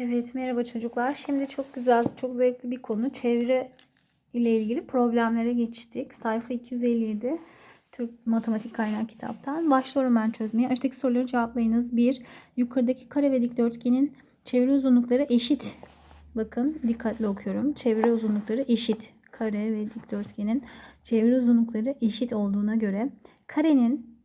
Evet merhaba çocuklar. Şimdi çok güzel, çok zevkli bir konu. Çevre ile ilgili problemlere geçtik. Sayfa 257 Türk Matematik Kaynak kitaptan. Başlıyorum ben çözmeye. Aşağıdaki soruları cevaplayınız. 1. Yukarıdaki kare ve dikdörtgenin çevre uzunlukları eşit. Bakın dikkatli okuyorum. Çevre uzunlukları eşit. Kare ve dikdörtgenin çevre uzunlukları eşit olduğuna göre karenin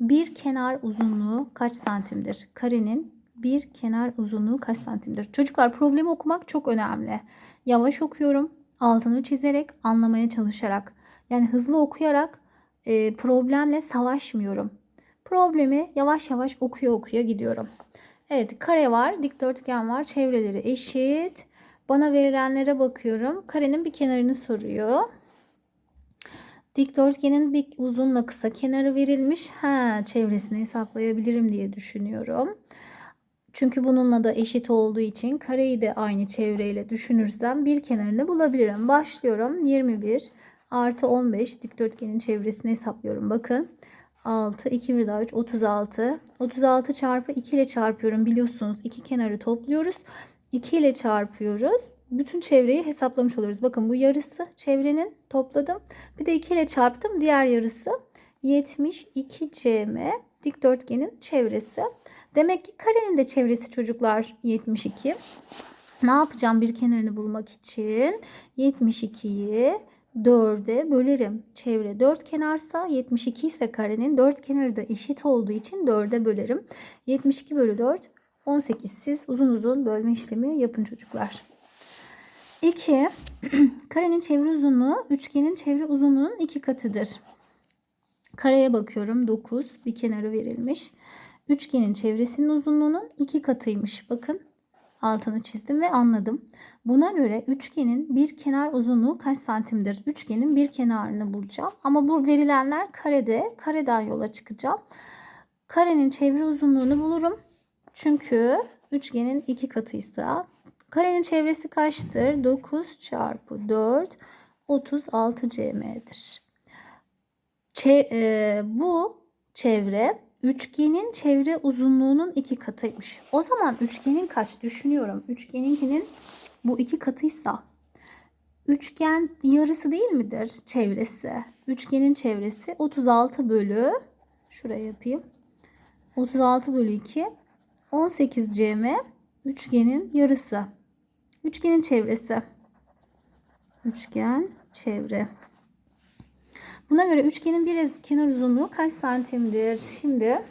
bir kenar uzunluğu kaç santimdir? Karenin bir kenar uzunluğu kaç santimdir? Çocuklar problemi okumak çok önemli. Yavaş okuyorum. Altını çizerek, anlamaya çalışarak. Yani hızlı okuyarak e, problemle savaşmıyorum. Problemi yavaş yavaş okuya okuya gidiyorum. Evet kare var, dikdörtgen var. Çevreleri eşit. Bana verilenlere bakıyorum. Karenin bir kenarını soruyor. Dikdörtgenin bir uzunla kısa kenarı verilmiş. Ha, çevresini hesaplayabilirim diye düşünüyorum. Çünkü bununla da eşit olduğu için kareyi de aynı çevreyle düşünürsem bir kenarını bulabilirim. Başlıyorum. 21 artı 15 dikdörtgenin çevresini hesaplıyorum. Bakın 6, 2 bir daha 3, 36. 36 çarpı 2 ile çarpıyorum. Biliyorsunuz iki kenarı topluyoruz. 2 ile çarpıyoruz. Bütün çevreyi hesaplamış oluyoruz. Bakın bu yarısı çevrenin topladım. Bir de 2 ile çarptım. Diğer yarısı 72 cm dikdörtgenin çevresi. Demek ki karenin de çevresi çocuklar 72. Ne yapacağım bir kenarını bulmak için? 72'yi 4'e bölerim. Çevre 4 kenarsa 72 ise karenin 4 kenarı da eşit olduğu için 4'e bölerim. 72 bölü 4 18. Siz uzun uzun bölme işlemi yapın çocuklar. 2. Karenin çevre uzunluğu üçgenin çevre uzunluğunun iki katıdır. Kareye bakıyorum 9 bir kenarı verilmiş. Üçgenin çevresinin uzunluğunun iki katıymış. Bakın altını çizdim ve anladım. Buna göre üçgenin bir kenar uzunluğu kaç santimdir? Üçgenin bir kenarını bulacağım. Ama bu verilenler karede. Kareden yola çıkacağım. Karenin çevre uzunluğunu bulurum. Çünkü üçgenin iki katıysa. Karenin çevresi kaçtır? 9 çarpı 4 36 cm'dir. Çe e, bu çevre üçgenin çevre uzunluğunun iki katıymış. O zaman üçgenin kaç düşünüyorum. Üçgeninkinin bu iki katıysa üçgen yarısı değil midir çevresi? Üçgenin çevresi 36 bölü şuraya yapayım. 36 bölü 2 18 cm üçgenin yarısı. Üçgenin çevresi. Üçgen çevre. Buna göre üçgenin bir kenar uzunluğu kaç santimdir? Şimdi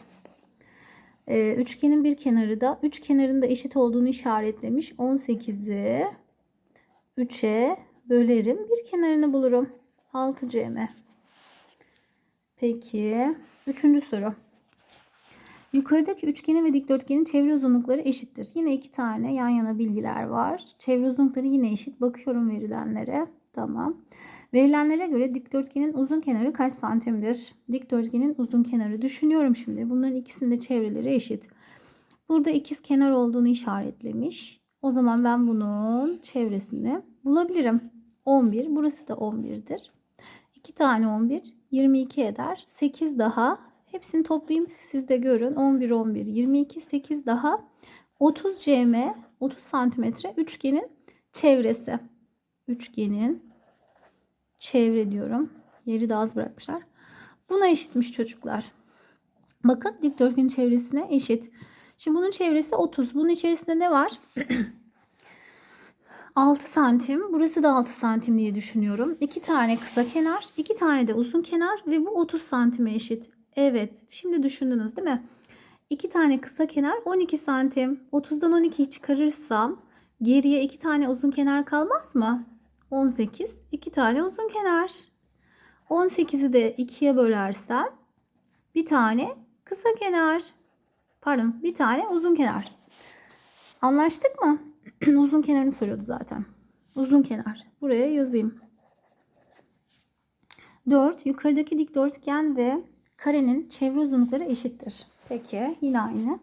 e, üçgenin bir kenarı da üç kenarın da eşit olduğunu işaretlemiş. 18'i 3'e bölerim. Bir kenarını bulurum. 6 cm. Peki. Üçüncü soru. Yukarıdaki üçgenin ve dikdörtgenin çevre uzunlukları eşittir. Yine iki tane yan yana bilgiler var. Çevre uzunlukları yine eşit. Bakıyorum verilenlere. Tamam. Verilenlere göre dikdörtgenin uzun kenarı kaç santimdir? Dikdörtgenin uzun kenarı düşünüyorum şimdi. Bunların ikisinin de çevreleri eşit. Burada ikiz kenar olduğunu işaretlemiş. O zaman ben bunun çevresini bulabilirim. 11. Burası da 11'dir. 2 tane 11 22 eder. 8 daha hepsini toplayayım siz de görün. 11 11 22 8 daha 30 cm 30 santimetre üçgenin çevresi. Üçgenin çevre diyorum. Yeri de az bırakmışlar. Buna eşitmiş çocuklar. Bakın dikdörtgenin çevresine eşit. Şimdi bunun çevresi 30. Bunun içerisinde ne var? 6 santim. Burası da 6 santim diye düşünüyorum. 2 tane kısa kenar, 2 tane de uzun kenar ve bu 30 santime eşit. Evet. Şimdi düşündünüz değil mi? 2 tane kısa kenar 12 santim. 30'dan 12'yi çıkarırsam geriye 2 tane uzun kenar kalmaz mı? 18. 2 tane uzun kenar. 18'i de 2'ye bölersem bir tane kısa kenar. Pardon bir tane uzun kenar. Anlaştık mı? uzun kenarını soruyordu zaten. Uzun kenar. Buraya yazayım. 4. Yukarıdaki dikdörtgen ve karenin çevre uzunlukları eşittir. Peki yine aynı.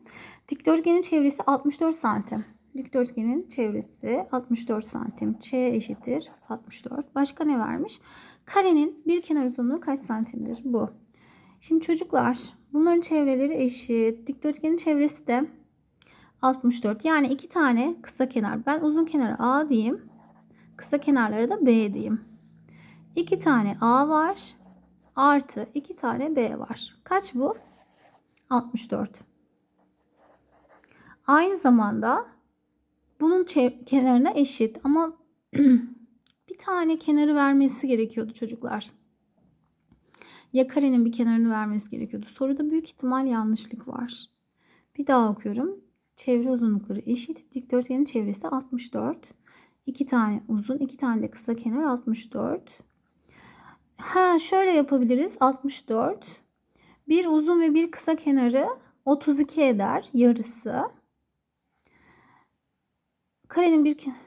Dikdörtgenin çevresi 64 santim. Dikdörtgenin çevresi 64 santim. Ç eşittir 64. Başka ne vermiş? Karenin bir kenar uzunluğu kaç santimdir? Bu. Şimdi çocuklar bunların çevreleri eşit. Dikdörtgenin çevresi de 64. Yani iki tane kısa kenar. Ben uzun kenara A diyeyim. Kısa kenarlara da B diyeyim. İki tane A var. Artı iki tane B var. Kaç bu? 64. Aynı zamanda bunun kenarına eşit ama bir tane kenarı vermesi gerekiyordu çocuklar. Ya karenin bir kenarını vermesi gerekiyordu. Soruda büyük ihtimal yanlışlık var. Bir daha okuyorum. Çevre uzunlukları eşit. Dikdörtgenin çevresi 64. İki tane uzun, iki tane de kısa kenar 64. Ha şöyle yapabiliriz. 64. Bir uzun ve bir kısa kenarı 32 eder. Yarısı. Karenin bir ke-